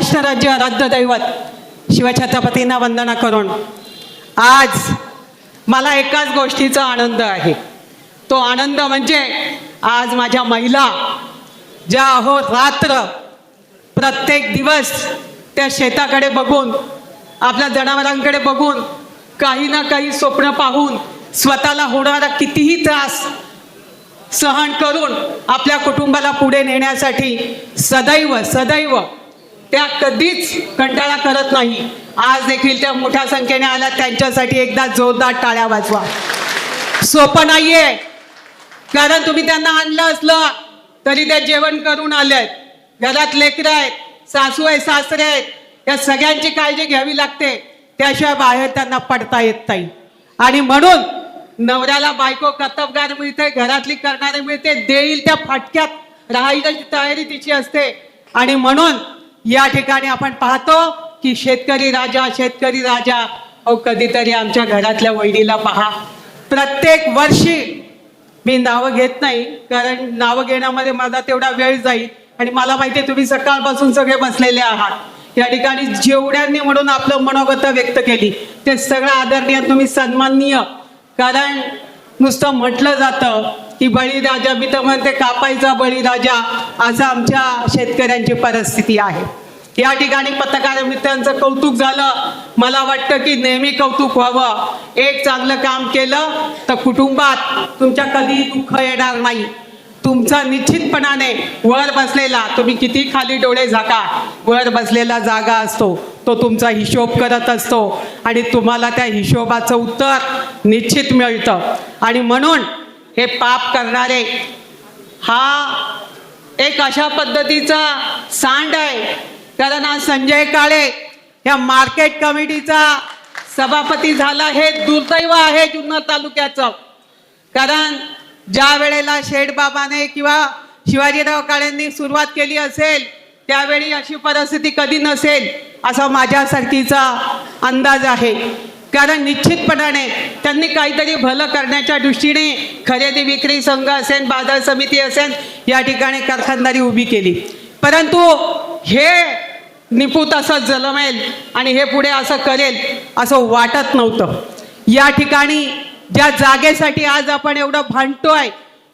महाराष्ट्र राज्य आराध्य दैवत शिवछत्रपतींना वंदना करून. आज मला एकाच गोष्टीचा आनंद आहे. तो आनंद म्हणजे आज माझ्या महिला ज्या अहो रात्र प्रत्येक दिवस त्या शेताकडे बघून आपल्या जनावरांकडे बघून काही ना काही स्वप्न पाहून स्वतःला होणारा कितीही त्रास सहन करून आपल्या कुटुंबाला पुढे नेण्यासाठी सदैव सदैव त्या कधीच कंटाळा करत नाही. आज देखील त्या मोठ्या संख्येने आल्या. त्यांच्यासाठी एकदा जोरदार टाळ्या वाजवा. सोपं नाहीये. कारण तुम्ही त्यांना आणलं असलं तरी ते जेवण करून आलेत. घरात लेकरं आहेत सासू आहे सासरे आहेत. या सगळ्यांची काळजी घ्यावी लागते. त्याशिवाय बाहेर त्यांना पडता येत नाही. आणि म्हणून नवऱ्याला बायको कर्तबगार मिळते घरातली करणारे मिळते देईल त्या फाटक्यात राहायची तयारी तिची असते. आणि म्हणून या ठिकाणी आपण पाहतो की शेतकरी राजा शेतकरी राजा अहो कधीतरी आमच्या घरातल्या वहिनीला पहा. प्रत्येक वर्षी मी नावं घेत नाही कारण नावं घेण्यामध्ये माझा तेवढा वेळ जाईल. आणि मला माहिती आहे तुम्ही सकाळपासून सगळे बसलेले आहात. या ठिकाणी जेवढ्यांनी म्हणून आपलं मनोगत व्यक्त केली ते सगळं आदरणीय तुम्ही सन्माननीय. कारण नुसतं म्हटलं जातं की बळीराजा मी तर म्हणते कापायचा बळीराजा असं आमच्या शेतकऱ्यांची परिस्थिती आहे. या ठिकाणी पत्रकार मित्रांचं कौतुक झालं. मला वाटतं की नेहमी कौतुक व्हावं. एक चांगलं काम केलं तर कुटुंबात तुमच्या कधीही दुःख येणार नाही. तुमचा निश्चितपणाने वर बसलेला तुम्ही किती खाली डोळे झाका वर बसलेला जागा असतो. तो तुमचा हिशोब करत असतो. आणि तुम्हाला त्या हिशोबाचं उत्तर निश्चित मिळतं. आणि म्हणून हे पाप करणारे. हा एक अशा पद्धतीचा सांड आहे. कारण आज संजय काळे. या मार्केट कमिटीचा सभापती झाला हे दुर्दैव आहे जुन्नर तालुक्याचं. कारण ज्या वेळेला शेठबाबाने किंवा शिवाजीराव काळेंनी सुरुवात केली असेल त्यावेळी अशी परिस्थिती कधी नसेल असा माझ्यासारखीचा अंदाज आहे. कारण निश्चितपणाने त्यांनी काहीतरी भलं करण्याच्या दृष्टीने खरेदी विक्री संघ असेल बाजार समिती असेल या ठिकाणी कारखानदारी उभी केली. परंतु हे निपूत असं जलमेल आणि हे पुढे असं करेल असं वाटत नव्हतं. या ठिकाणी ज्या जागेसाठी आज आपण एवढं भांडतोय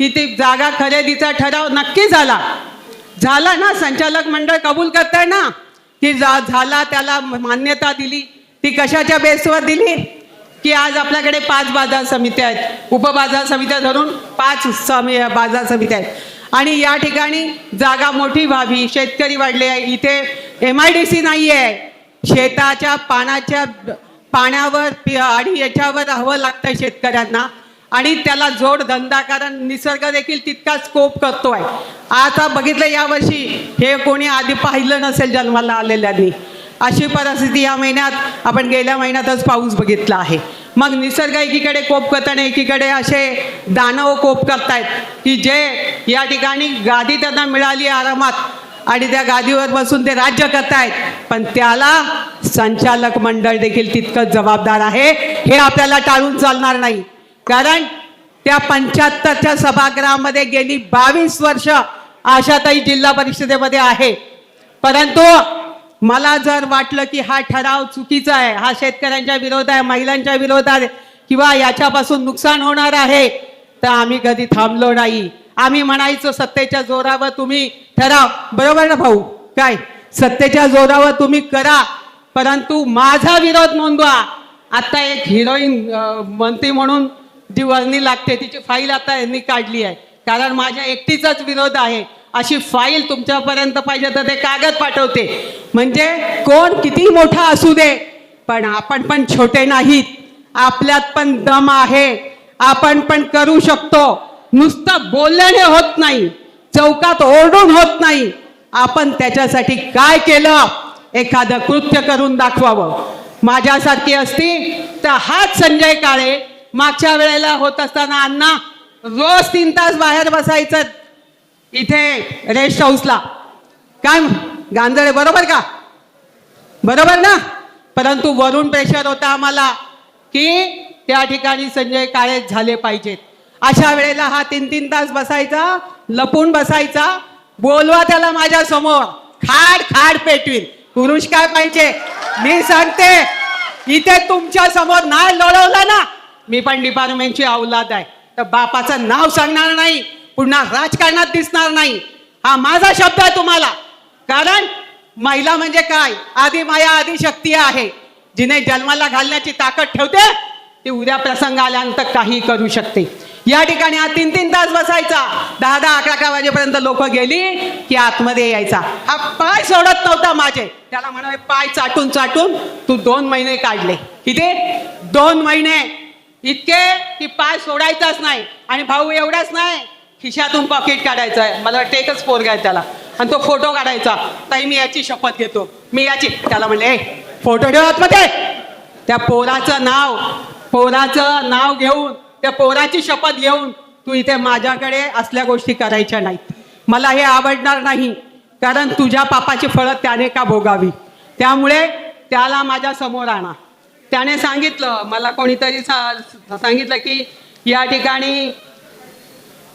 की ती जागा खरेदीचा ठराव नक्की झाला. झाला ना संचालक मंडळ कबूल करताय ना की जा झाला त्याला मान्यता दिली. ती कशाच्या बेसवर दिली? की आज आपल्याकडे पाच बाजार समित्या आहेत. उपबाजार समित्या धरून पाच समी बाजार समित्या आहेत. आणि या ठिकाणी जागा मोठी व्हावी. शेतकरी वाढले आहे. इथे एम आय डी सी नाही आहे शेताच्या पाण्याच्या पाण्यावर आणि याच्यावर राहावं लागतं शेतकऱ्यांना. आणि त्याला जोड धंदा कारण निसर्ग देखील तितकाच स्कोप करतोय. आता बघितलं यावर्षी हे कोणी आधी पाहिलं नसेल जन्माला आलेल्यांनी. अशी परिस्थिती या महिन्यात आपण गेल्या महिन्यातच पाऊस बघितला आहे. मग निसर्ग एकीकडे कोप करताना एकीकडे असे दानव कोप करतायत की जे या ठिकाणी गादी त्यांना मिळाली आरामात आणि त्या गादीवर बसून ते राज्य करतायत. पण त्याला संचालक मंडळ देखील तितकंच जबाबदार आहे. हे आपल्याला टाळून चालणार नाही. कारण त्या पंच्याहत्तरच्या सभागृहामध्ये गेली बावीस वर्ष आशाताई जिल्हा परिषदेमध्ये आहे. परंतु मला जर वाटलं की हा ठराव चुकीचा आहे हा शेतकऱ्यांच्या विरोधात आहे महिलांच्या विरोधात आहे, किंवा याच्यापासून नुकसान होणार आहे तर आम्ही कधी थांबलो नाही. आम्ही म्हणायचो सत्तेच्या जोरावर तुम्ही ठराव. बरोबर ना भाऊ? काय? सत्तेच्या जोरावर तुम्ही करा परंतु माझा विरोध नोंदवा. आता एक हिरोईन मंत्री म्हणून जी वर्णी लागते तिची फाईल आता यांनी काढली आहे. कारण माझ्या एकटीचाच विरोध आहे. अशी फाईल तुमच्यापर्यंत पाहिजे तर ते कागद पाठवते. म्हणजे कोण किती मोठा असू दे पण आपण पण छोटे नाहीत. आपल्यात पण दम आहे. आपण पण करू शकतो. नुसतं बोलल्याने होत नाही. चौकात ओरडून होत नाही. आपण त्याच्यासाठी काय केलं? एखादं कृत्य करून दाखवावं. माझ्यासारखी असती तर हाच संजय काळे. मागच्या वेळेला होत असताना अण्णा रोज तीन तास बाहेर बसायचं. इथे रेस्ट हाऊसला. काय गांजळे बरोबर का? बरोबर ना? परंतु वरून प्रेशर होता आम्हाला की त्या ठिकाणी संजय काळे झाले पाहिजेत. अशा वेळेला हा तीन तीन तास बसायचा लपून बसायचा बोलवा त्याला माझ्यासमोर. खाड खाड पेटवीन. पुरुष काय पाहिजे? मी सांगते इथे तुमच्यासमोर नाही लढवलं ना? मी पण डिपार्टमेंटची अवलाद आहे. तर बापाचं नाव सांगणार नाही. पुन्हा राजकारणात दिसणार नाही. हा माझा शब्द आहे तुम्हाला. कारण महिला म्हणजे काय? आधी माया आधी शक्ती आहे. जिने जन्माला घालण्याची ताकद ठेवते ती उद्या प्रसंग आल्यानंतर काही करू शकते. या ठिकाणी हा तीन तीन तास बसायचा. दहा दहा अकरा अकरा वाजेपर्यंत लोक गेली की आतमध्ये यायचा. हा पाय सोडत नव्हता माझे. त्याला म्हणावे पाय चाटून चाटून तू दोन महिने काढले. किती? दोन महिने. इतके की पाय सोडायचाच नाही. आणि भाऊ एवढाच नाही. खिशातून पॉकेट काढायचं आहे. मला वाटतं एकच पोरगा आहे त्याला. आणि तो फोटो काढायचा. ताई मी याची शपथ घेतो. मी याची त्याला म्हणले फोटो ठेव आतमध्ये. त्या पोराचं नाव पोराचं नाव घेऊन त्या पोराची शपथ घेऊन तू इथे माझ्याकडे असल्या गोष्टी करायच्या नाहीत. मला हे आवडणार नाही. कारण तुझ्या पापाची फळं त्याने का भोगावी? त्यामुळे त्याला माझ्यासमोर आणा. त्याने सांगितलं मला कोणीतरी सा- सांगितलं की या ठिकाणी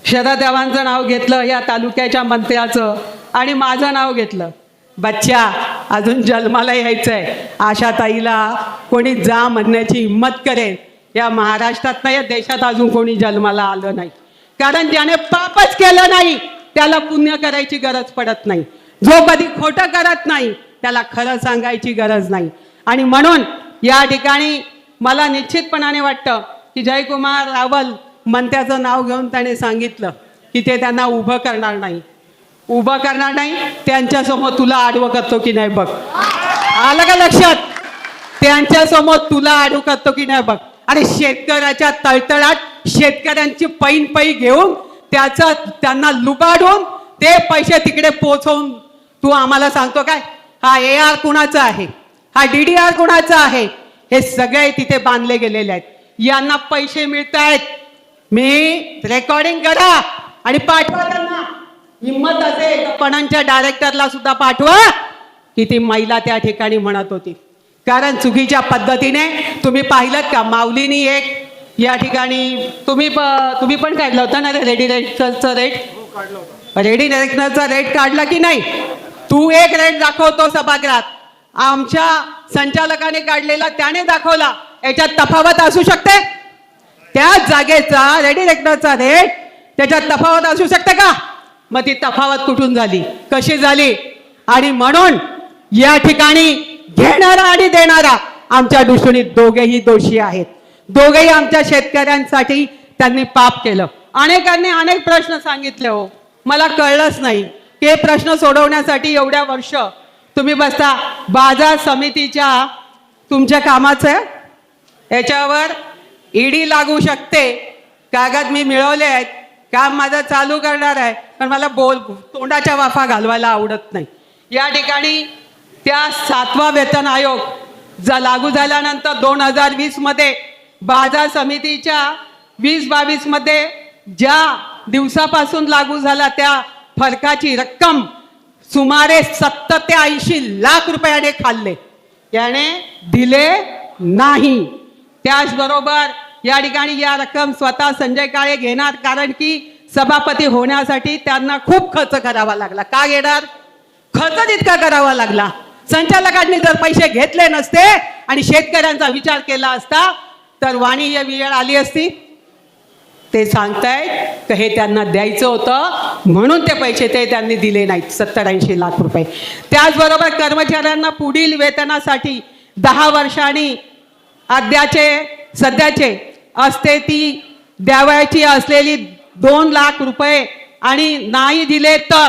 शरदेवांचं नाव घेतलं या तालुक्याच्या मंत्र्याचं. आणि माझं नाव घेतलं. बच्चा अजून जन्माला यायचंय. आशा ताईला कोणी जा म्हणण्याची हिंमत करेल. या महाराष्ट्रात नाही या देशात अजून कोणी जन्माला आलं नाही. कारण ज्याने पापच केलं नाही त्याला पुण्य करायची गरज पडत नाही. जो कधी खोटं करत नाही त्याला खरं सांगायची गरज नाही. आणि म्हणून या ठिकाणी मला निश्चितपणाने वाटतं की जयकुमार रावल मंत्याचं नाव घेऊन त्याने सांगितलं की ते त्यांना उभं करणार नाही. उभं करणार नाही त्यांच्यासमोर तुला आडवं करतो की नाही बघ. आलं का लक्षात? त्यांच्यासमोर तुला आडवं करतो की नाही बघ. आणि शेतकऱ्याच्या तळतळात शेतकऱ्यांची पैन पै घेऊन त्याचा त्यांना लुबाडून ते पैसे तिकडे पोचवून तू आम्हाला सांगतो काय? हा ए आर कुणाचा आहे? हा डी डी आर कुणाचा आहे? हे सगळे तिथे बांधले गेलेले आहेत. यांना पैसे मिळत आहेत मी रेकॉर्डिंग करा आणि पाठवा त्यांना. हिंमत असेल पणांच्या डायरेक्टरला सुद्धा पाठवा. की ती महिला त्या ठिकाणी म्हणत होती. कारण चुकीच्या पद्धतीने तुम्ही पाहिलं का? माऊलीनी एक या ठिकाणी तुम्ही तुम्ही पण काढलं होतं ना रेडी रेटचा रेट रेडी रेटचा रेट काढला की नाही? तू एक रेट दाखवतो सभागृहात. आमच्या संचालकाने काढलेला त्याने दाखवला. याच्यात तफावत असू शकते? त्याच जागेचा रेडी रेक्टरचा रेट त्याच्यात तफावत असू शकते का? मग ती तफावत कुठून झाली? कशी झाली? आणि म्हणून या ठिकाणी घेणारा आणि देणारा आमच्या दृष्टीने दोघेही दोषी आहेत. दोघेही आमच्या शेतकऱ्यांसाठी त्यांनी पाप केलं. अनेकांनी अनेक प्रश्न सांगितले हो. मला कळलंच नाही. ते हे प्रश्न सोडवण्यासाठी एवढ्या वर्ष तुम्ही बसता. बाजार समितीच्या तुमच्या कामाचं आहे याच्यावर ईडी लागू शकते. कागद मी मिळवले आहेत. काम माझं चालू करणार आहे. पण मला बोल तोंडाच्या वाफा घालवायला आवडत नाही. या ठिकाणी त्या सातवा वेतन आयोग जा लागू झाल्यानंतर दोन हजार वीसमध्ये बाजार समितीच्या वीस बावीसमध्ये ज्या दिवसापासून लागू झाला त्या फरकाची रक्कम सुमारे सत्तर ते ऐंशी लाख रुपयाने खाल्ले. याने दिले नाही. त्याचबरोबर या ठिकाणी या रक्कम स्वतः संजय काळे घेणार कारण की सभापती होण्यासाठी त्यांना खूप खर्च करावा लागला. का घेणार? खर्च तितका करावा लागला. संचालकांनी जर पैसे घेतले नसते आणि शेतकऱ्यांचा विचार केला असता तर वाणी या वेळ आली असती. ते सांगतायत तर हे त्यांना द्यायचं होतं म्हणून ते पैसे ते त्यांनी दिले नाहीत सत्तर ऐंशी लाख रुपये. त्याचबरोबर कर्मचाऱ्यांना पुढील वेतनासाठी दहा वर्षांनी अद्याचे सध्याचे असते ती द्यावयाची असलेली दोन लाख रुपये आणि नाही दिले तर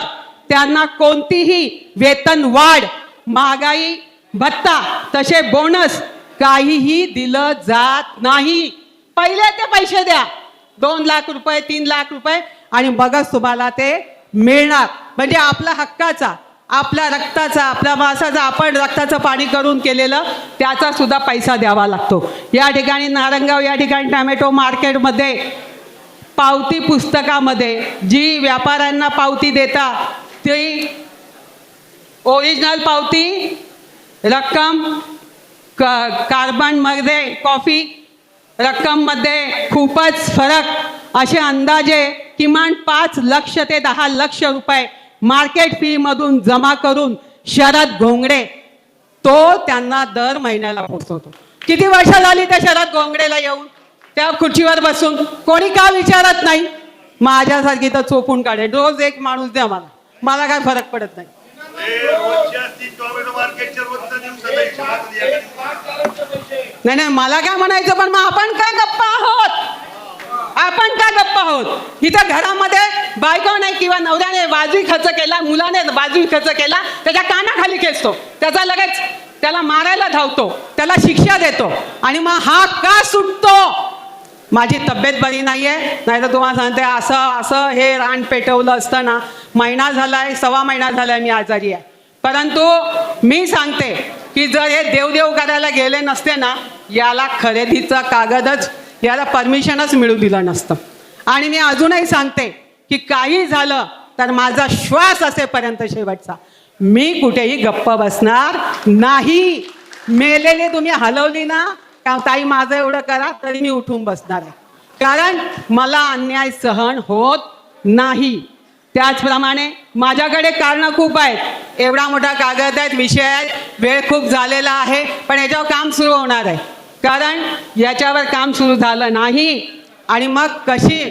त्यांना कोणतीही वेतन वाढ महागाई भत्ता तसे बोनस काहीही दिलं जात नाही. पहिले ते पैसे द्या. दोन लाख रुपये तीन लाख रुपये आणि मगच तुम्हाला ते मिळणार. म्हणजे आपला हक्काचा आपल्या रक्ताचा आपल्या मासाचा आपण रक्ताचं पाणी करून केलेलं त्याचा सुद्धा पैसा द्यावा लागतो. या ठिकाणी नारंगाव या ठिकाणी टॅमॅटो मार्केटमध्ये पावती पुस्तकामध्ये जी व्यापाऱ्यांना पावती देता ती ओरिजिनल पावती रक्कम क कार्बनमध्ये कॉफी रक्कममध्ये खूपच फरक. असे अंदाजे किमान पाच लक्ष ते दहा लक्ष रुपये मार्केट फी मधून जमा करून शरद घोंगडे तो त्यांना दर महिन्याला पोहोचवतो किती वर्ष झाली त्या शरद घोंगडेला येऊन? त्या खुर्चीवर बसून. कोणी का विचारत नाही? माझ्यासारखी तर चोपून काढेल. रोज एक माणूस द्या मला. मला काय फरक पडत नाही. नाही नाही मला काय म्हणायचं पण मग आपण काय गप्पा आहोत? आपण काय गप्पा आहोत? इथं घरामध्ये बायकोने किंवा नवऱ्याने वाजवी खर्च केला मुलाने वाजवी खर्च केला त्याच्या कानाखाली खेचतो त्याचा लगेच त्याला मारायला धावतो त्याला शिक्षा देतो आणि मग हा का सुटतो? माझी तब्येत बरी नाहीये. नाही तर तुम्हाला सांगते असं असं हे रान पेटवलं असतं ना महिना झालाय सव्वा महिना झालाय मी आजारी आहे. परंतु मी सांगते की जर हे देवदेव करायला गेले नसते ना याला खरेदीचा कागदच याला परमिशनच मिळू दिलं नसतं. आणि मी अजूनही सांगते की काही झालं तर माझा श्वास असेपर्यंत शेवटचा. मी कुठेही गप्प बसणार नाही. मेलेले तुम्ही हलवली ना का ताई माझं एवढं करा तरी मी उठून बसणार आहे. कारण मला अन्याय सहन होत नाही. त्याचप्रमाणे माझ्याकडे कारणं खूप आहेत. एवढा मोठा कागद आहेत विषय आहेत वेळ खूप झालेला आहे पण याच्यावर काम सुरू होणार आहे. कारण याच्यावर काम सुरू झालं नाही. आणि मग कशी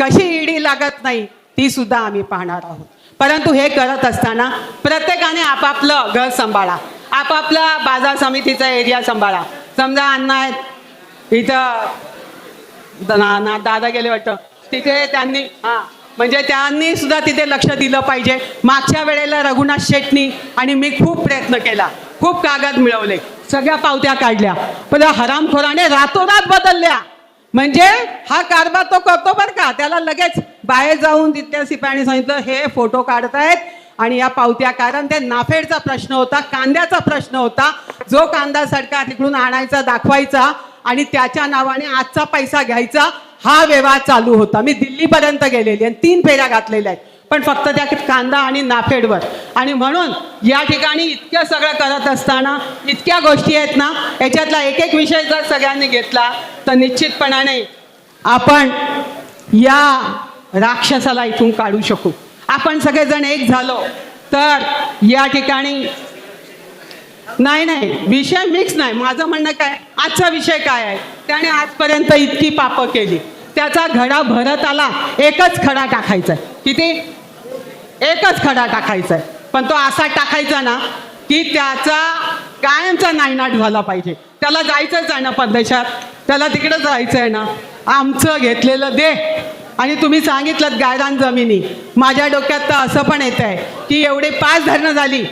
कशी ईडी लागत नाही ती सुद्धा आम्ही पाहणार आहोत. परंतु हे करत असताना प्रत्येकाने आपापलं घर सांभाळा. आपापला बाजार समितीचा एरिया सांभाळा. समजा अण्णा आहेत इथं ना दादा गेले वाटतं. तिथे त्यांनी हा म्हणजे त्यांनी सुद्धा तिथे लक्ष दिलं पाहिजे. मागच्या वेळेला रघुनाथ शेटनी आणि मी खूप प्रयत्न केला. खूप कागद मिळवले. सगळ्या पावत्या काढल्या. पण हरामखोराने रातोरात बदलल्या. म्हणजे हा कारभार तो करतो बरं का. त्याला लगेच बाहेर जाऊन तिथल्या सिपायाने सांगितलं हे फोटो काढतायत आणि या पावत्या कारण ते नाफेडचा प्रश्न होता कांद्याचा प्रश्न होता. जो कांदा सडका तिकडून आणायचा दाखवायचा आणि त्याच्या नावाने आजचा पैसा घ्यायचा हा व्यवहार चालू होता. मी दिल्लीपर्यंत गेलेली आणि तीन फेऱ्या घातलेल्या आहेत. पण फक्त त्या कांदा आणि नाफेडवर. आणि म्हणून या ठिकाणी इतकं सगळं करत असताना इतक्या गोष्टी आहेत ना याच्यातला एक एक विषय जर सगळ्यांनी घेतला तर निश्चितपणाने आपण या राक्षसाला इथून काढू शकू. आपण सगळेजण एक झालो तर या ठिकाणी नाही नाही विषय मिक्स नाही. माझं म्हणणं काय आजचा विषय काय आहे? त्याने आजपर्यंत इतकी पापं केली. त्याचा घडा भरत आला एकच खडा टाकायचा आहे. किती? एकच खडा टाकायचा आहे. पण तो असा टाकायचा ना की त्याचा कायमचा नायनाट झाला पाहिजे. त्याला जायचंच आहे ना परदेशात. त्याला तिकडं जायचं आहे ना. आमचं घेतलेलं दे. आणि तुम्ही सांगितलं गायरान जमिनी. माझ्या डोक्यात तर असं पण येत आहे की एवढे पाच धरणं झाली.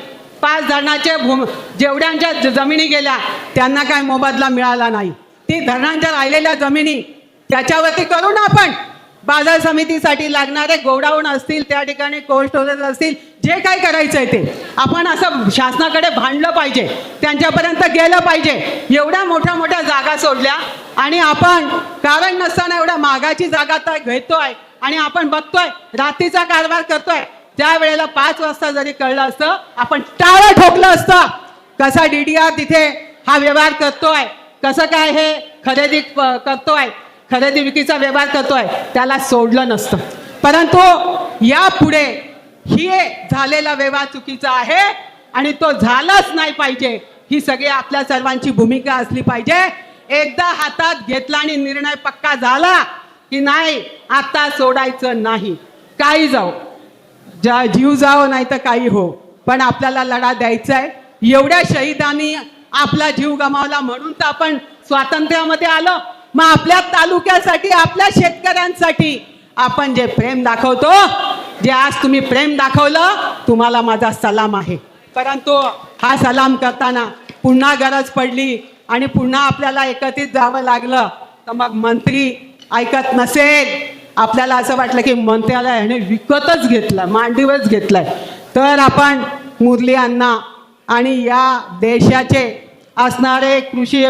पाच धरणाच्या भूम जेवढ्यांच्या ज- जमिनी गेल्या त्यांना काय मोबदला मिळाला नाही. ती धरणांच्या राहिलेल्या जमिनी त्याच्यावरती करू ना आपण. बाजार समितीसाठी लागणारे गोडाऊन असतील त्या ठिकाणी कोल्ड स्टोरेज असतील जे काय करायचं आहे ते. आपण असं शासनाकडे भांडलं पाहिजे त्यांच्यापर्यंत गेलं पाहिजे. एवढ्या मोठ्या मोठ्या जागा सोडल्या आणि आपण कारण नसताना एवढ्या मागाची जागा तर घेतोय आणि आपण बघतोय रात्रीचा कारभार करतोय. त्या वेळेला पाच वाजता जरी कळलं असतं आपण टाळं ठोकलं असतं. कसा डीडीआर तिथे हा व्यवहार करतोय कसं काय हे खरेदी करतोय खरेदी विक्रीचा व्यवहार करतोय त्याला सोडलं नसतं. परंतु यापुढे ही झालेला व्यवहार चुकीचा आहे आणि तो झालाच नाही पाहिजे. ही सगळी आपल्या सर्वांची भूमिका असली पाहिजे. एकदा हातात घेतला आणि निर्णय पक्का झाला की नाही आता सोडायचं नाही. काही जाऊ ज्या जीव जाओ नाही तर काही हो. पण आपल्याला लढा द्यायचा आहे एवढ्या शहीदांनी आपला जीव गमावला म्हणून तर आपण स्वातंत्र्यामध्ये आलो. मग आपल्या तालुक्यासाठी आपल्या शेतकऱ्यांसाठी आपण जे प्रेम दाखवतो जे आज तुम्ही प्रेम दाखवलं तुम्हाला माझा सलाम आहे. परंतु हा सलाम करताना पुन्हा गरज पडली आणि पुन्हा आपल्याला एकत्रित जावं लागलं तर मग मंत्री ऐकत नसेल. आपल्याला असं वाटलं की मंत्र्याला ह्याने विकतच घेतलं मांडीवच घेतलाय. तर आपण मुरली अण्णा आणि या देशाचे असणारे कृषी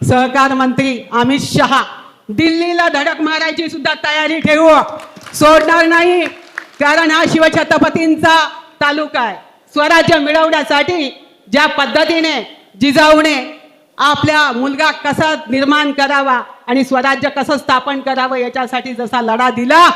सहकार मंत्री अमित शहा दिल्लीला धडक मारायची सुद्धा तयारी ठेवू. सोडणार नाही कारण हा शिवछत्रपतींचा तालुका आहे. स्वराज्य मिळवण्यासाठी ज्या पद्धतीने जिजाऊने आपल्या मुलगा कसा निर्माण करावा आणि स्वराज्य कसं स्थापन करावं याच्यासाठी जसा लढा दिला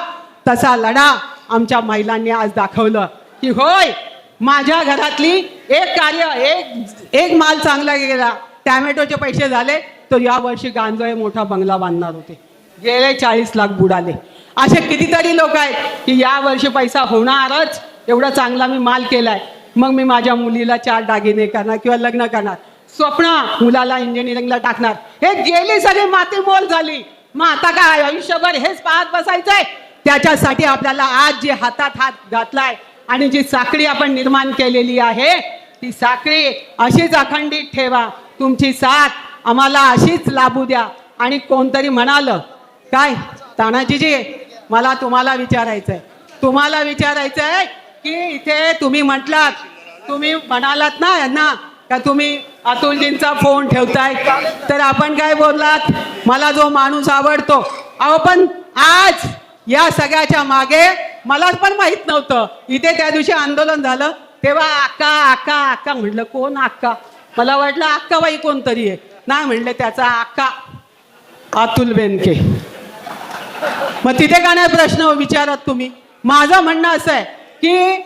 तसा लढा आमच्या महिलांनी आज दाखवलं. की होय माझ्या घरातली एक कार्य एक एक माल चांगला गेला. टॅमॅटोचे पैसे झाले तर यावर्षी गांजोळे मोठा बंगला बांधणार होते. गेले चाळीस लाख बुडाले. असे कितीतरी लोक आहेत की या वर्षी पैसा होणारच एवढा चांगला मी माल केलाय. मग मी माझ्या मुलीला चार दागिने करणार किंवा लग्न करणार. स्वप्न मुलाला इंजिनिअरिंगला टाकणार. हे गेली सगळी माती मोल झाली. मग आता काय आयुष्यभर हेच पाहत बसायचंय? त्याच्यासाठी आपल्याला आज जे हातात हात घातलाय आणि जी साखळी आपण निर्माण केलेली आहे ती साखळी अशीच अखंडित ठेवा. तुमची साथ आम्हाला अशीच लाभू द्या. आणि कोणतरी म्हणालं काय तानाजीजी मला तुम्हाला विचारायचंय. तुम्हाला विचारायचंय की इथे तुम्ही म्हटलात तुम्ही म्हणालात ना यांना का तुम्ही अतुलजींचा फोन ठेवताय? तर आपण काय बोललात? मला जो माणूस आवडतो. अहो पण आज या सगळ्याच्या मागे मला पण माहीत नव्हतं. इथे त्या दिवशी आंदोलन झालं तेव्हा आका आका आका म्हटलं कोण आका? मला वाटलं अक्काबाई कोणतरी आहे. नाही म्हणले त्याचा अक्का अतुल बेनके. मग तिथे का नाही प्रश्न विचारत तुम्ही? माझं म्हणणं असं आहे की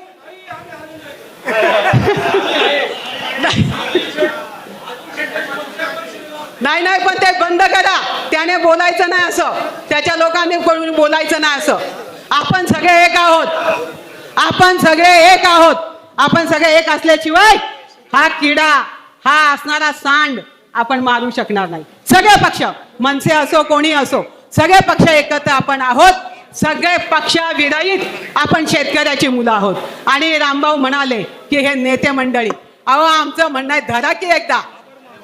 नाही नाही पण ते बंद करा. त्याने बोलायचं नाही असं. त्याच्या लोकांनी कोणी बोलायचं नाही असं. आपण सगळे एक आहोत. आपण सगळे एक आहोत. आपण सगळे एक असल्याशिवाय हा किडा हा असणारा सांड आपण मारू शकणार नाही. सगळे पक्ष मनसे असो कोणी असो सगळे पक्ष एकत्र आपण आहोत. सगळे पक्ष विरहित आपण शेतकऱ्याची मुलं आहोत. आणि रामभाऊ म्हणाले की हे नेते मंडळी अहो आमचं म्हणणं आहे धरा की एकदा.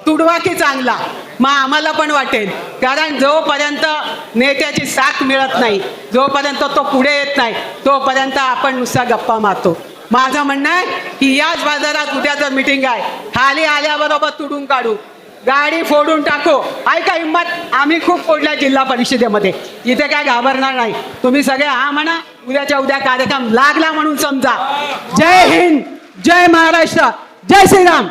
तुडवा की चांगला. मग आम्हाला पण वाटेल. कारण जोपर्यंत नेत्याची साथ मिळत नाही जोपर्यंत तो पुढे येत नाही तोपर्यंत आपण नुसता गप्पा मारतो. माझं म्हणणं आहे की याच बाजारात उद्या जर मिटिंग आहे. खाली आल्याबरोबर तुडून काढू. गाडी फोडून टाकू. ऐका हिंमत आम्ही खूप फोडल्या जिल्हा परिषदेमध्ये. इथे काय घाबरणार नाही. तुम्ही सगळे हा म्हणा उद्याच्या उद्या कार्यक्रम लागला म्हणून समजा. जय हिंद जय महाराष्ट्र जय श्रीराम.